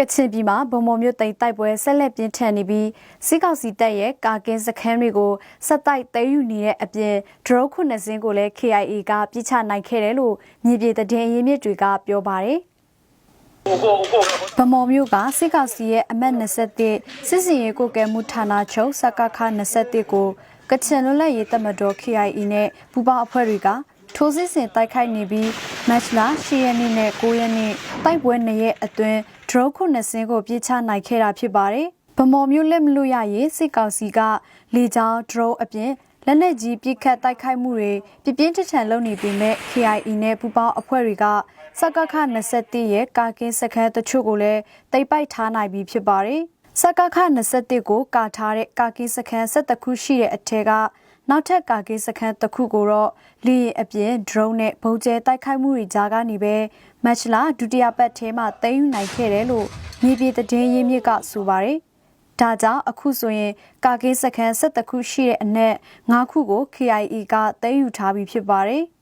ကချင်ပြည်မှာဗမော်မြို့တိမ်တိုက်ပွဲဆက်လက်ပြင်းထန်နေပြီးစစ်ကောင်စီတပ်ရဲ့ကာကင်းစခန်းတွေကိုဆက်တိုက်သိမ်းယူနေတဲ့အပြင်ဒရုန်းခုနှစ်စင်းကိုလည်း KIA ကပြစ်ချနိုင်ခဲ့တယ်လို့မြေပြည်တည်င်းရင်းမြစ်တွေကပြောပါတယ်ဗမော်မြို့ကစစ်ကောင်စီရဲ့အမတ်21စစ်စင်ရေးကိုကဲမှုဌာနချုပ်စကခ21ကိုကချင်လွတ်လပ်ရေးတပ်မတော် KIA နဲ့ပူးပေါင်းအဖွဲ့တွေကထိုးစစ်ဆင်တိုက်ခိုက်နေပြီး မတ်လ10ရက်နေ့နဲ့9ရက်နေ့တိုက်ပွဲ2ရက်အတွင်းဒရုန်းခုနှစ်စင်းကိုပြစ်ချနိုင်ခဲ့တာဖြစ်ပါတယ်။ဗမော်မျိုးလက်မလို့ရရေးစစ်ကောင်စီကလေကြောင်းဒရုန်းအပြင်လက်နက်ကြီးပစ်ခတ်တိုက်ခိုက်မှုတွေပြပြင်းထန်ထန်လုပ်နေပေမဲ့ KIE နဲ့ပူးပေါင်းအဖွဲ့တွေကစကခ21ရဲ့ကာကင်းစခန်းတချို့ကိုလည်းတိတ်ပိုက်ထားနိုင်ပြီဖြစ်ပါတယ်။စကခ21ကိုကာထားတဲ့ကာကင်းစခန်း17ခုရှိတဲ့အထက်က နောက်ထပ်ကာကင်းစခန်းတစ်ခုကိုတော့လေယာဉ်အပြင် drone နဲ့ပုံကျဲတိုက်ခိုက်မှုတွေကြားကနေပဲမတ်လဒုတိယပတ်ထဲမှာသိမ်းယူနိုင်ခဲ့တယ်လို့မြေပြည်သတင်းရင်းမြစ်ကဆိုပါတယ်။ဒါကြောင့်အခုဆိုရင်ကာကင်းစခန်း17ခုရှိတဲ့အနက်9ခုကို KIE ကသိမ်းယူထားပြီးဖြစ်ပါတယ်။